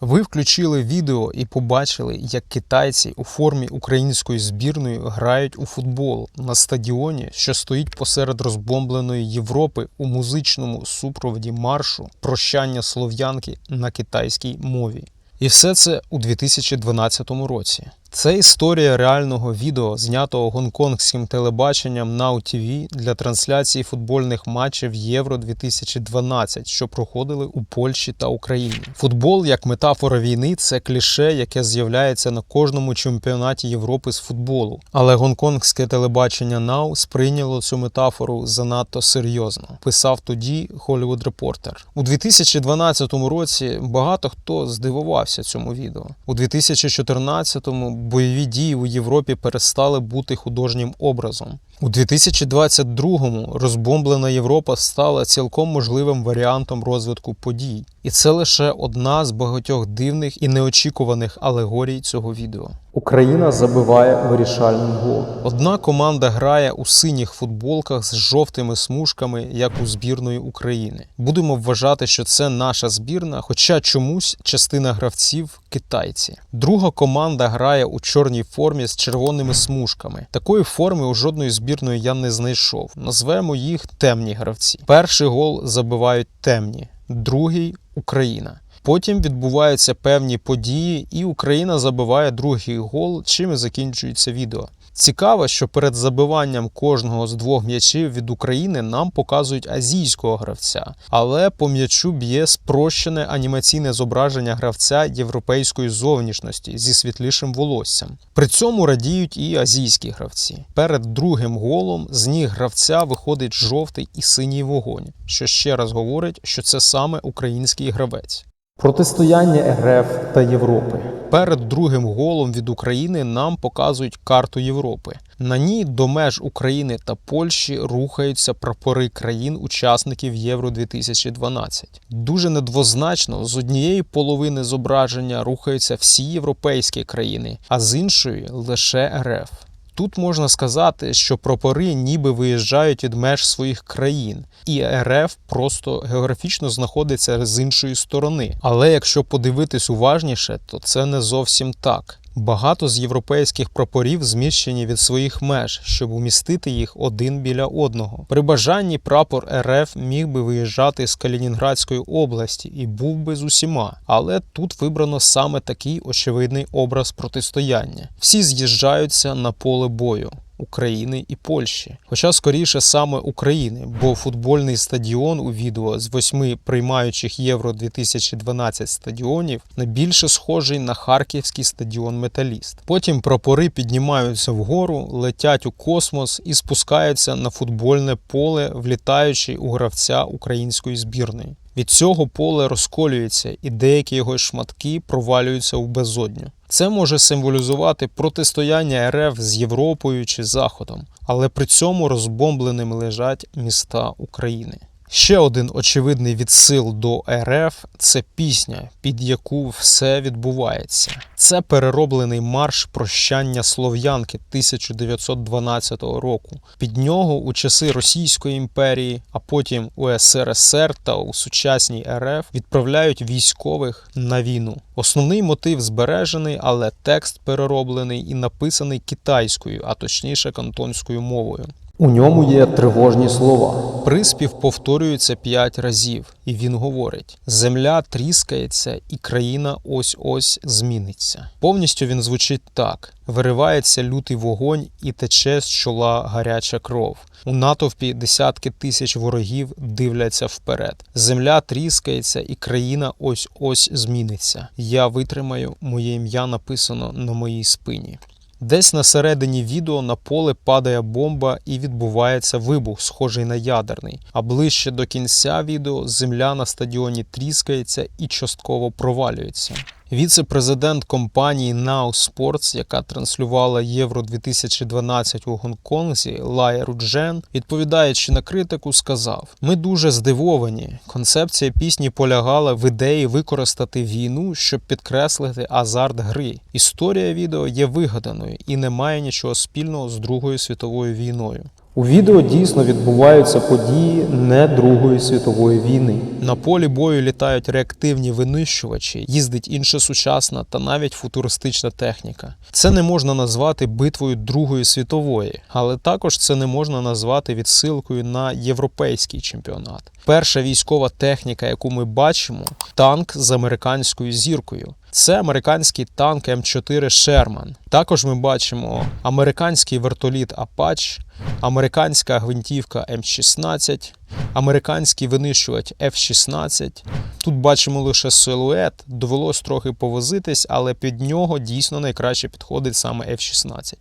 Ви включили відео і побачили, як китайці у формі української збірної грають у футбол на стадіоні, що стоїть посеред розбомбленої Європи у музичному супроводі маршу прощання слов'янки на китайській мові. І все це у 2012 році. Це історія реального відео, знятого гонконгським телебаченням Now TV для трансляції футбольних матчів Євро 2012, що проходили у Польщі та Україні. Футбол як метафора війни це кліше, яке з'являється на кожному чемпіонаті Європи з футболу. Але гонконгське телебачення Now сприйняло цю метафору занадто серйозно. Писав тоді Hollywood Reporter. У 2012 році багато хто здивувався цьому відео. У 2014-му бойові дії у Європі перестали бути художнім образом. У 2022-му розбомблена Європа стала цілком можливим варіантом розвитку подій, і це лише одна з багатьох дивних і неочікуваних алегорій цього відео. Україна забиває вирішальний гол. Одна команда грає у синіх футболках з жовтими смужками, як у збірної України. Будемо вважати, що це наша збірна, хоча чомусь частина гравців китайці. Друга команда грає у чорній формі з червоними смужками. Такої форми у жодної збірної я не знайшов. Назвемо їх темні гравці. Перший гол забивають темні, другий Україна. Потім відбуваються певні події, і Україна забиває другий гол, чим і закінчується відео. Цікаво, що перед забиванням кожного з двох м'ячів від України нам показують азійського гравця, але по м'ячу б'є спрощене анімаційне зображення гравця європейської зовнішності зі світлішим волоссям. При цьому радіють і азійські гравці. Перед другим голом з ніг гравця виходить жовтий і синій вогонь, що ще раз говорить, що це саме український гравець. Протистояння РФ та Європи. Перед другим голом від України нам показують карту Європи. На ній до меж України та Польщі рухаються прапори країн-учасників Євро 2012. Дуже недвозначно з однієї половини зображення рухаються всі європейські країни, а з іншої лише РФ. Тут можна сказати, що прапори ніби виїжджають від меж своїх країн, і РФ просто географічно знаходиться з іншої сторони. Але якщо подивитись уважніше, то це не зовсім так. Багато з європейських прапорів зміщені від своїх меж, щоб умістити їх один біля одного. При бажанні прапор РФ міг би виїжджати з Калінінградської області і був би з усіма, але тут вибрано саме такий очевидний образ протистояння. Всі з'їжджаються на поле бою. України і Польщі, хоча скоріше саме України, бо футбольний стадіон у відео з восьми приймаючих євро 2012 стадіонів найбільше схожий на харківський стадіон Металіст. Потім прапори піднімаються вгору, летять у космос і спускаються на футбольне поле, влітаючи у гравця української збірної. Від цього поле розколюється, і деякі його шматки провалюються в безодню. Це може символізувати протистояння РФ з Європою чи Заходом, але при цьому розбомбленими лежать міста України. Ще один очевидний відсил до РФ це пісня, під яку все відбувається. Це перероблений марш прощання слов'янки 1912 року. Під нього у часи Російської імперії, а потім у СРСР та у сучасній РФ відправляють військових на війну. Основний мотив збережений, але текст перероблений і написаний китайською, а точніше кантонською мовою. У ньому є тривожні слова. Приспів повторюється п'ять разів, і він говорить: земля тріскається, і країна ось ось зміниться. Повністю він звучить так: виривається лютий вогонь і тече з чола гаряча кров. У натовпі десятки тисяч ворогів дивляться вперед. Земля тріскається, і країна ось ось зміниться. Я витримаю, моє ім'я написано на моїй спині. Десь на середині відео на поле падає бомба і відбувається вибух, схожий на ядерний. А ближче до кінця відео земля на стадіоні тріскається і частково провалюється. Віце-президент компанії Now Sports, яка транслювала Євро 2012 у Гонконзі, Лая Руджен, відповідаючи на критику, сказав: Ми дуже здивовані. Концепція пісні полягала в ідеї використати війну, щоб підкреслити азарт гри. Історія відео є вигаданою і не має нічого спільного з Другою світовою війною. У відео дійсно відбуваються події не Другої світової війни. На полі бою літають реактивні винищувачі, їздить інша сучасна та навіть футуристична техніка. Це не можна назвати битвою Другої світової, але також це не можна назвати відсилкою на європейський чемпіонат. Перша військова техніка, яку ми бачимо, танк з американською зіркою. Це американський танк М4 Шерман. Також ми бачимо американський вертоліт Апач, американська гвинтівка М16, американський винищувач F-16. Тут бачимо лише силует, довелось трохи повозитись, але під нього дійсно найкраще підходить саме F-16.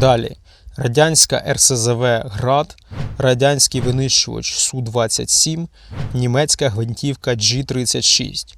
Далі. Радянська РСЗВ Град, радянський винищувач Су-27, німецька гвинтівка G-36.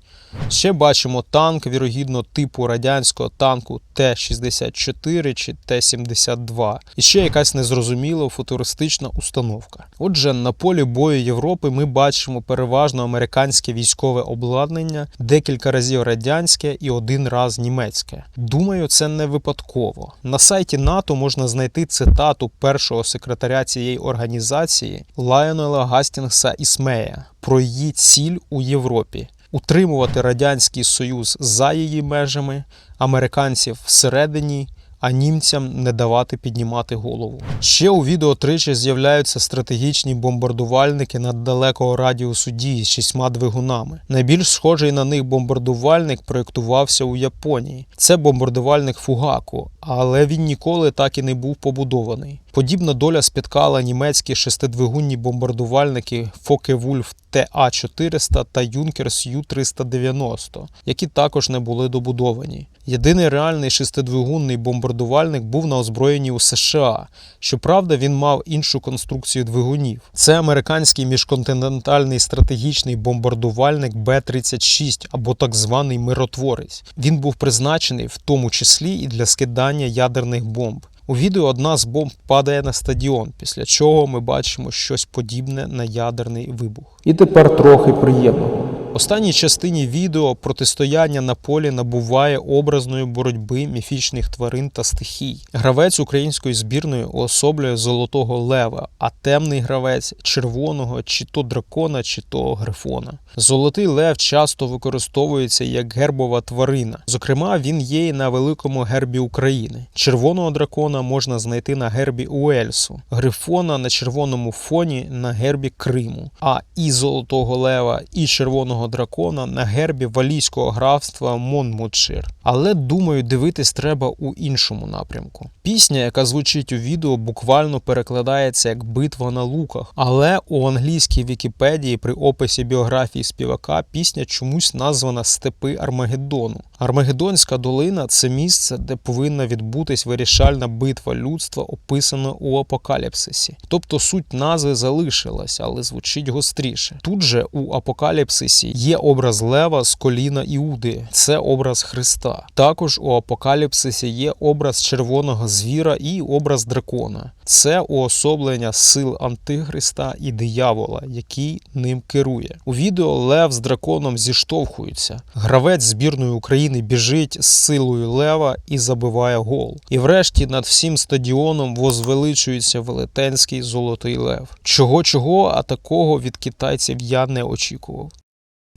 Ще бачимо танк, вірогідно, типу радянського танку Т-64 чи Т-72. І ще якась незрозуміла футуристична установка. Отже, на полі бою Європи ми бачимо переважно американське військове обладнання, декілька разів радянське і один раз німецьке. Думаю, це не випадково. На сайті НАТО можна знайти цитату першого секретаря цієї організації Лайонела Гастінгса Ісмея про її ціль у Європі утримувати Радянський Союз за її межами, американців всередині, а німцям не давати піднімати голову. Ще у відео тричі з'являються стратегічні бомбардувальники над далекого радіусу дії з шістьма двигунами. Найбільш схожий на них бомбардувальник проєктувався у Японії. Це бомбардувальник Фугаку, але він ніколи так і не був побудований. Подібна доля спіткала німецькі шестидвигунні бомбардувальники Фоке-Вульф ТА-400 та Юнкерс Ю-390, які також не були добудовані. Єдиний реальний шестидвигунний бомбардувальник був на озброєнні у США. Щоправда, він мав іншу конструкцію двигунів. Це американський міжконтинентальний стратегічний бомбардувальник Б-36 або так званий миротворець. Він був призначений в тому числі і для скидання ядерних бомб. У відео одна з бомб падає на стадіон, після чого ми бачимо щось подібне на ядерний вибух. І тепер трохи приємного. Останній частині відео протистояння на полі набуває образної боротьби міфічних тварин та стихій. Гравець української збірної уособлює золотого лева, а темний гравець червоного чи то дракона, чи то грифона. Золотий лев часто використовується як гербова тварина. Зокрема, він є і на великому гербі України. Червоного дракона можна знайти на гербі Уельсу, грифона на червоному фоні на гербі Криму, а і золотого лева, і червоного дракона на гербі валійського графства Монмутшир. Але думаю, дивитись треба у іншому напрямку. Пісня, яка звучить у відео, буквально перекладається як битва на луках. Але у англійській Вікіпедії при описі біографії співака пісня чомусь названа Степи Армагеддону. Армагеддонська долина це місце, де повинна відбутись вирішальна битва людства, описана у апокаліпсисі. Тобто суть назви залишилась, але звучить гостріше. Тут же у апокаліпсисі є образ лева з коліна Іуди, це образ Христа. Також у апокаліпсисі є образ червоного звіра і образ дракона. Це уособлення сил Антихриста і диявола, який ним керує. У відео Лев з драконом зіштовхуються. Гравець збірної України біжить з силою лева і забиває гол. І врешті над всім стадіоном возвеличується велетенський золотий лев. Чого чого, а такого від китайців я не очікував.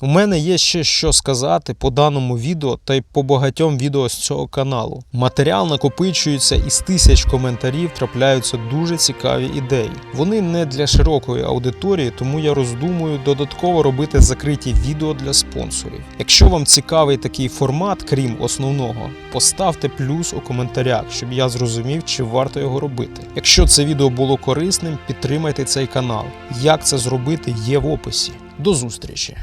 У мене є ще що сказати по даному відео та й по багатьом відео з цього каналу. Матеріал накопичується із тисяч коментарів трапляються дуже цікаві ідеї. Вони не для широкої аудиторії, тому я роздумую додатково робити закриті відео для спонсорів. Якщо вам цікавий такий формат, крім основного, поставте плюс у коментарях, щоб я зрозумів, чи варто його робити. Якщо це відео було корисним, підтримайте цей канал. Як це зробити є в описі. До зустрічі!